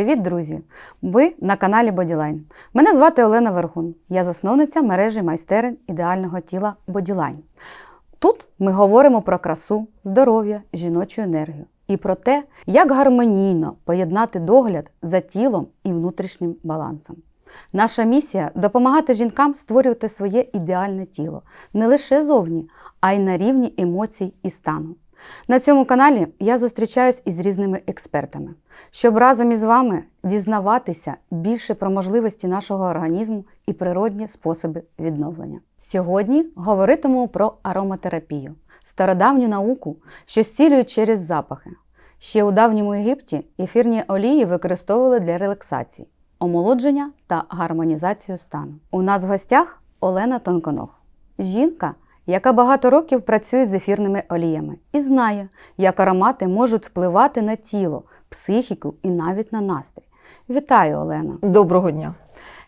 Привіт, друзі! Ви на каналі Bodyline. Мене звати Олена Вергун. Я засновниця мережі майстерень ідеального тіла Bodyline. Тут ми говоримо про красу, здоров'я, жіночу енергію і про те, як гармонійно поєднати догляд за тілом і внутрішнім балансом. Наша місія допомагати жінкам створювати своє ідеальне тіло не лише зовні, а й на рівні емоцій і стану. На цьому каналі я зустрічаюсь із різними експертами, щоб разом із вами дізнаватися більше про можливості нашого організму і природні способи відновлення. Сьогодні говоритимемо про ароматерапію, стародавню науку, що зцілюють через запахи. Ще у давньому Єгипті ефірні олії використовували для релаксації, омолодження та гармонізацію стану. У нас в гостях Олена Тонконог, жінка, яка багато років працює з ефірними оліями і знає, як аромати можуть впливати на тіло, психіку і навіть на настрій. Вітаю, Олена! Доброго дня.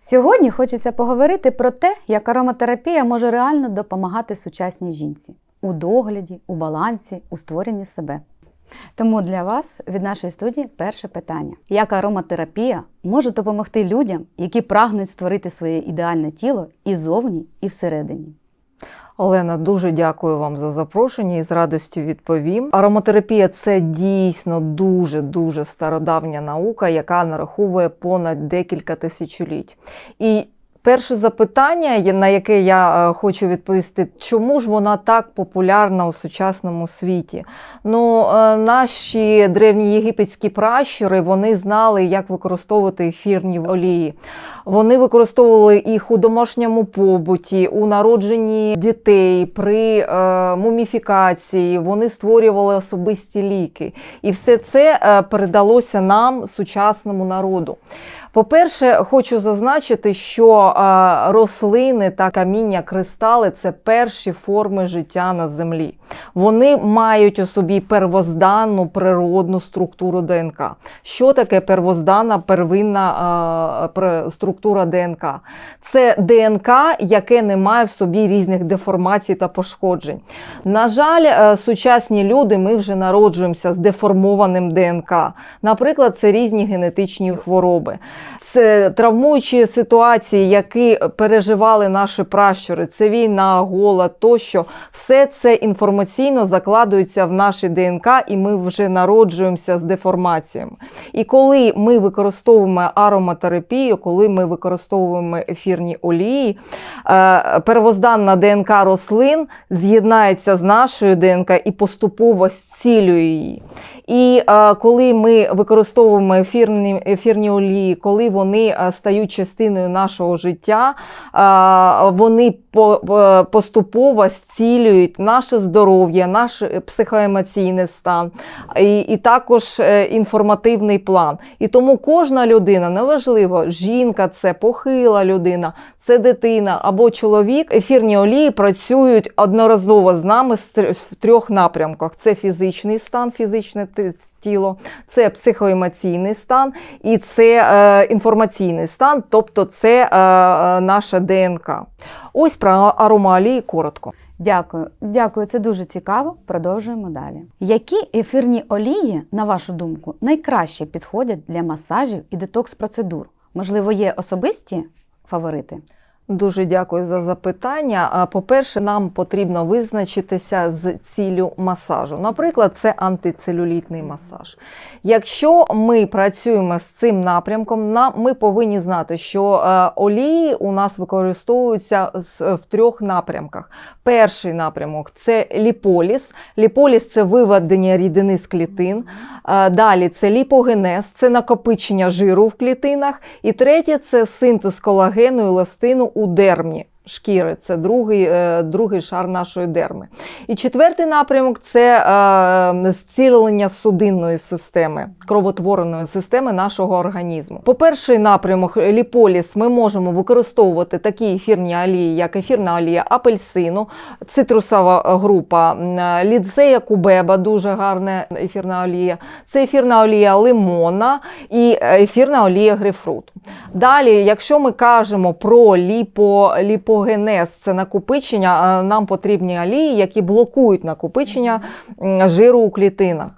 Сьогодні хочеться поговорити про те, як ароматерапія може реально допомагати сучасній жінці у догляді, у балансі, у створенні себе. Тому для вас від нашої студії перше питання: як ароматерапія може допомогти людям, які прагнуть створити своє ідеальне тіло і зовні, і всередині? Олена, дуже дякую вам за запрошення і з радістю відповім. Ароматерапія це дійсно дуже дуже стародавня наука, яка нараховує понад декілька тисячоліть. І Перше запитання, на яке я е, хочу відповісти, чому ж вона так популярна у сучасному світі? Ну, е, наші древні єгипетські пращури вони знали, як використовувати ефірні олії. Вони використовували їх у домашньому побуті, у народженні дітей, при е, муміфікації. Вони створювали особисті ліки. І все це передалося нам, сучасному народу. По-перше, хочу зазначити, що рослини та каміння, кристали це перші форми життя на землі. Вони мають у собі первозданну природну структуру ДНК. Що таке первозданна первинна структура ДНК? Це ДНК, яке не має в собі різних деформацій та пошкоджень. На жаль, е, сучасні люди ми вже народжуємося з деформованим ДНК. Наприклад, це різні генетичні хвороби. Травмуючі ситуації, які переживали наші пращури, це війна, голод тощо, все це інформаційно закладується в наші ДНК, і ми вже народжуємося з деформаціями. І коли ми використовуємо ароматерапію, коли ми використовуємо ефірні олії, е, первозданна ДНК рослин з'єднається з нашою ДНК і поступово зцілює її. І е, коли ми використовуємо ефірні ефірні олії, коли вони е, стають частиною нашого життя, е, вони по, поступово зцілюють наше здоров'я, наш психоемоційний стан і, і також інформативний план. І тому кожна людина, неважливо, жінка це похила людина, це дитина або чоловік. Ефірні олії працюють одноразово з нами в трьох напрямках: це фізичний стан, тіло, це психоемоційний стан і це е, інформаційний стан, тобто це е, е наша ДНК. Ось про аромаолії коротко. Дякую, дякую, це дуже цікаво. Продовжуємо далі. Які ефірні олії, на вашу думку, найкраще підходять для масажів і детокс-процедур? Можливо, є особисті фаворити? Дуже дякую за запитання. По-перше, нам потрібно визначитися з ціллю масажу. Наприклад, це антицелюлітний масаж. Якщо ми працюємо з цим напрямком, ми повинні знати, що е, олії у нас використовуються в трьох напрямках. Перший напрямок це ліполіс. Ліполіс це виведення рідини з клітин. Далі це ліпогенез, це накопичення жиру в клітинах. І третє це синтез колагену і еластину у дермі шкіри, це другий е, другий шар нашої дерми. І четвертий напрямок це е, зцілення судинної системи, кровотвореної системи нашого організму. По перший напрямок ліполіс ми можемо використовувати такі ефірні олії, як ефірна олія апельсину, цитрусова група, лідзея кубеба, дуже гарна ефірна олія, це ефірна олія лимона і ефірна олія грейпфруту. Далі, якщо ми кажемо про ліпо, ліпо ліпогенез це накопичення. Нам потрібні алії, які блокують накопичення жиру у клітинах.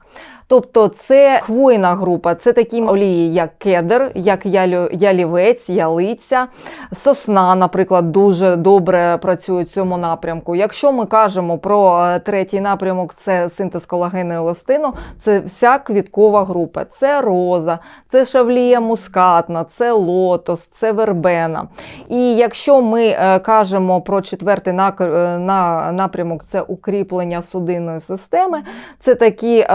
Тобто це хвойна група, це такі олії, як кедр, як ялівець, ялиця, сосна, наприклад, дуже добре працює в цьому напрямку. Якщо ми кажемо про е, третій напрямок, це синтез колагену і еластину, це вся квіткова група. Це роза, це шавлія мускатна, це лотос, це вербена. І якщо ми е, кажемо про четвертий е, на, напрямок, це укріплення судинної системи, це такі.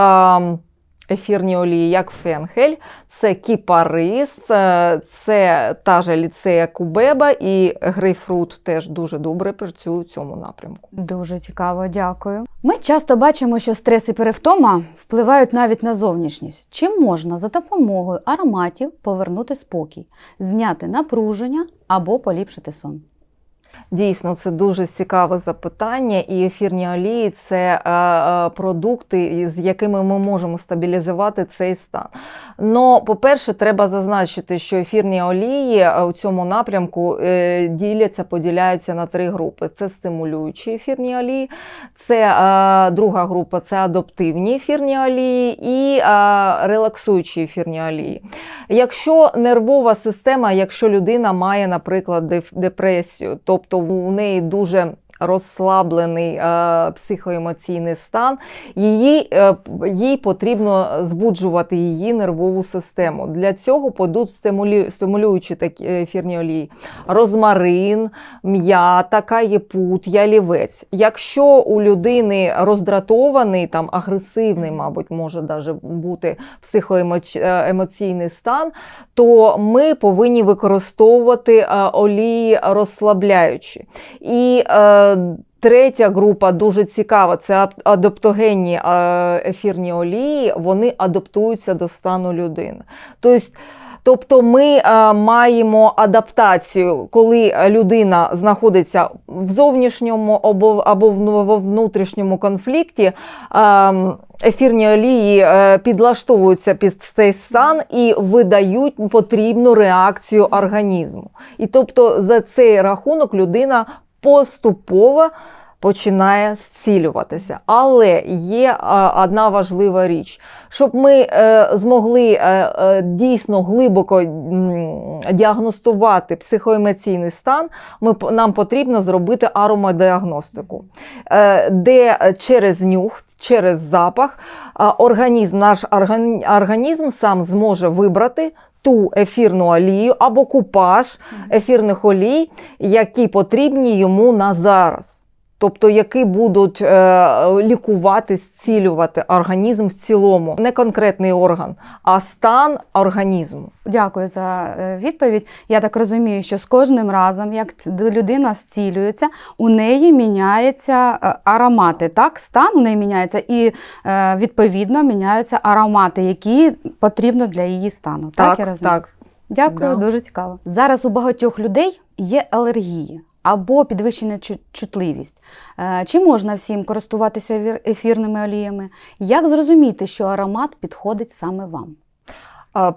Ефірні олії, як фенхель, це кіпарис, е, це та ж ліцея кубеба і грейпфрут теж дуже добре працює в цьому напрямку. Дуже цікаво, дякую. Ми часто бачимо, що стрес і перевтома впливають навіть на зовнішність. Чи можна за допомогою ароматів повернути спокій, зняти напруження або поліпшити сон? Дійсно, це дуже цікаве запитання, і ефірні олії це е, е, продукти, з якими ми можемо стабілізувати цей стан. Но, по-перше, треба зазначити, що ефірні олії е, у цьому напрямку діляться, поділяються на три групи: це стимулюючі ефірні олії, це друга група це адаптивні ефірні олії і релаксуючі ефірні олії. Якщо нервова система, якщо людина має, наприклад, депресію, тобто у неї дуже розслаблений е, психоемоційний стан, її, е, їй потрібно збуджувати її нервову систему. Для цього стимулю, стимулюючі такі ефірні олії: розмарин, м'ята, каєпут, ялівець. Якщо у людини роздратований, там агресивний, мабуть, може даже бути психоемоційний стан, то ми повинні використовувати е, олії розслабляючі. І е, третя група дуже цікава: це ап- адаптогенні ефірні олії, вони адаптуються до стану людини. Тобто, Тобто ми маємо адаптацію, коли людина знаходиться в зовнішньому або, в ну- внутрішньому конфлікті, ефірні олії е, підлаштовуються під цей стан і видають потрібну реакцію організму. І тобто за цей рахунок людина поступово починає зцілюватися. Але є одна важлива річ, щоб ми е, змогли е, е, дійсно глибоко діагностувати психоемоційний стан, ми, нам потрібно зробити аромадіагностику, е, де через нюх, через запах організм, наш організм сам зможе вибрати. Ту ефірну олію або купаж ефірних олій, які потрібні йому на зараз. Тобто, які будуть е, лікувати, зцілювати організм в цілому, не конкретний орган, а стан організму. Дякую за е, відповідь. Я так розумію, що з кожним разом, як людина зцілюється, у неї міняються е, аромати. Так, стан у неї міняється, і відповідно міняються аромати, які потрібно для її стану. Так, Так, я розумію. так. Дякую, Да. дуже цікаво. Зараз у багатьох людей є алергії або підвищена чу- чутливість. Е, Чи можна всім користуватися ефірними оліями? Як зрозуміти, що аромат підходить саме вам?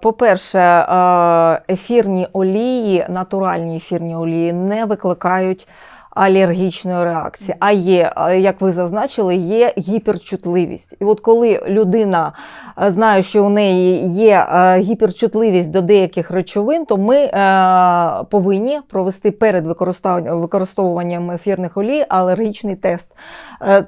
По-перше, е, ефірні олії, натуральні ефірні олії не викликають алергічної реакції. А є, е, як ви зазначили, є гіперчутливість. І от коли людина е, знає, що у неї є е, гіперчутливість до деяких речовин, то ми повинні провести перед використовуванням ефірних олій алергічний тест.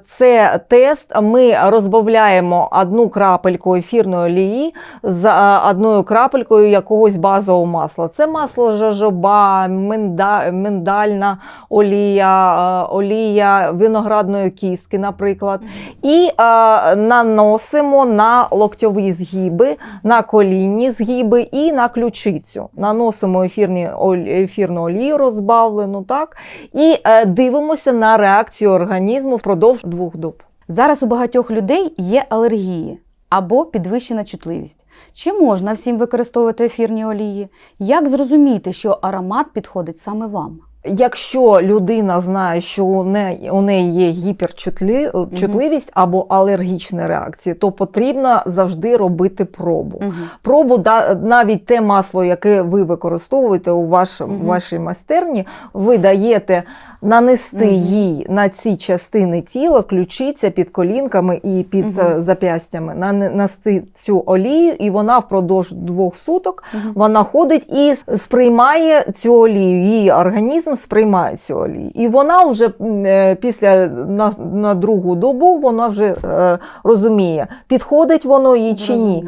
Це тест. Ми розбавляємо одну крапельку ефірної олії з одною крапелькою якогось базового масла. Це масло минда- миндальна олія, е, олія виноградної кістки, наприклад. І е, наносимо на локтьові згіби, на колінні згіби і на ключицю. Наносимо ефірні, ефірну олію розбавлену, так? І е, дивимося на реакцію організму впродовж двох доб. Зараз у багатьох людей є алергії або підвищена чутливість. Чи можна всім використовувати ефірні олії? Як зрозуміти, що аромат підходить саме вам? Якщо людина знає, що у неї, у неї є гіперчутливість або алергічна реакція, то потрібно завжди робити пробу. Угу. Пробу да, навіть те масло, яке ви використовуєте у ваш, Мгм. вашій майстерні, ви даєте нанести Мгм. їй на ці частини тіла, ключиця під колінками і під е, зап'ястями, нанести цю олію, і вона впродовж двох суток вона ходить і сприймає цю олію. Її організм сприймає цю олію. І вона вже е, після на, на другу добу вона вже е, розуміє, підходить воно їй чи ні.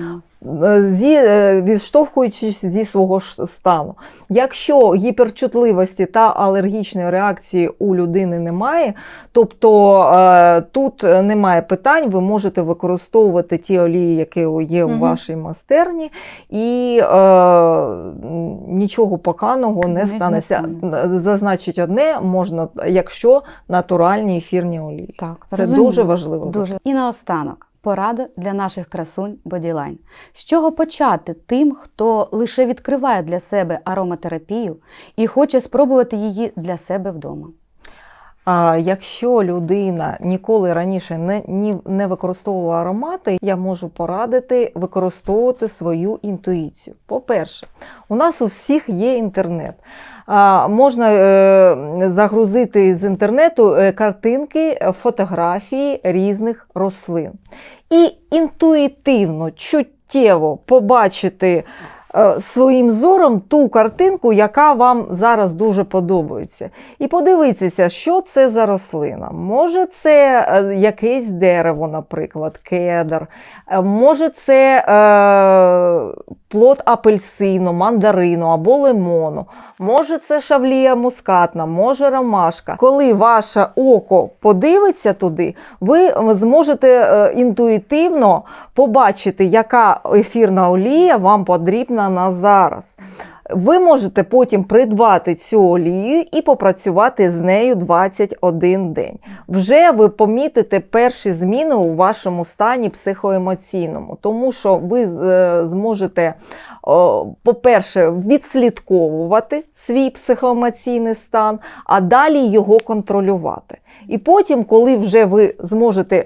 Зі, е, відштовхуючись зі свого ж стану. Якщо гіперчутливості та алергічної реакції у людини немає, тобто е, тут немає питань, ви можете використовувати ті олії, які є у вашій майстерні, і е, нічого поганого не, Не- не станеться. Зазначить одне можна, якщо натуральні ефірні олії. Так, Це зрозуміло. дуже важливо. Дуже. І наостанок. Порада для наших красунь Боділайн. З чого почати тим, хто лише відкриває для себе ароматерапію і хоче спробувати її для себе вдома? Якщо людина ніколи раніше не, ні, не використовувала аромати, я можу порадити використовувати свою інтуїцію. По-перше, у нас у всіх є інтернет. Можна е, загрузити з інтернету е, картинки, фотографії різних рослин. І інтуїтивно, чуттєво побачити своїм зором ту картинку, яка вам зараз дуже подобається. І подивитися, що це за рослина. Може, це е, якесь дерево, наприклад, кедр, Е, може, це е, плод апельсину, мандарину або лимону. Може, це шавлія мускатна, може ромашка. Коли ваше око подивиться туди, ви зможете е, інтуїтивно побачити, яка ефірна олія вам потрібна на зараз. Ви можете потім придбати цю олію і попрацювати з нею 21 день. Вже ви помітите перші зміни у вашому стані психоемоційному, тому що ви е, зможете, по-перше, відслідковувати свій психоемоційний стан, а далі його контролювати. І потім, коли вже ви зможете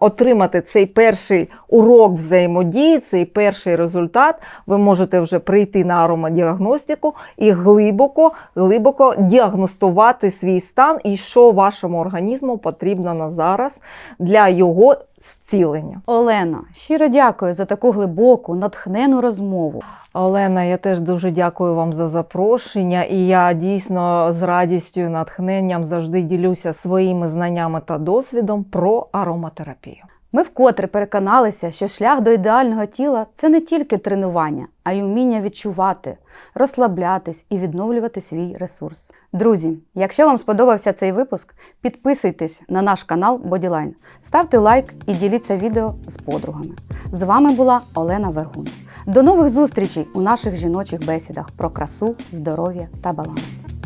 отримати цей перший урок взаємодії, цей перший результат, ви можете вже прийти на аромадіагностику і глибоко, глибоко діагностувати свій стан і що вашому організму потрібно на зараз для його зцілення. Олена, щиро дякую за таку глибоку, натхнену розмову. Олена, я теж дуже дякую вам за запрошення, і я дійсно з радістю і натхненням завжди ділюся своїми знаннями та досвідом про ароматерапію. Ми вкотре переконалися, що шлях до ідеального тіла це не тільки тренування, а й уміння відчувати, розслаблятись і відновлювати свій ресурс. Друзі, якщо вам сподобався цей випуск, підписуйтесь на наш канал Bodyline, ставте лайк і діліться відео з подругами. З вами була Олена Вергун. До нових зустрічей у наших жіночих бесідах про красу, здоров'я та баланс.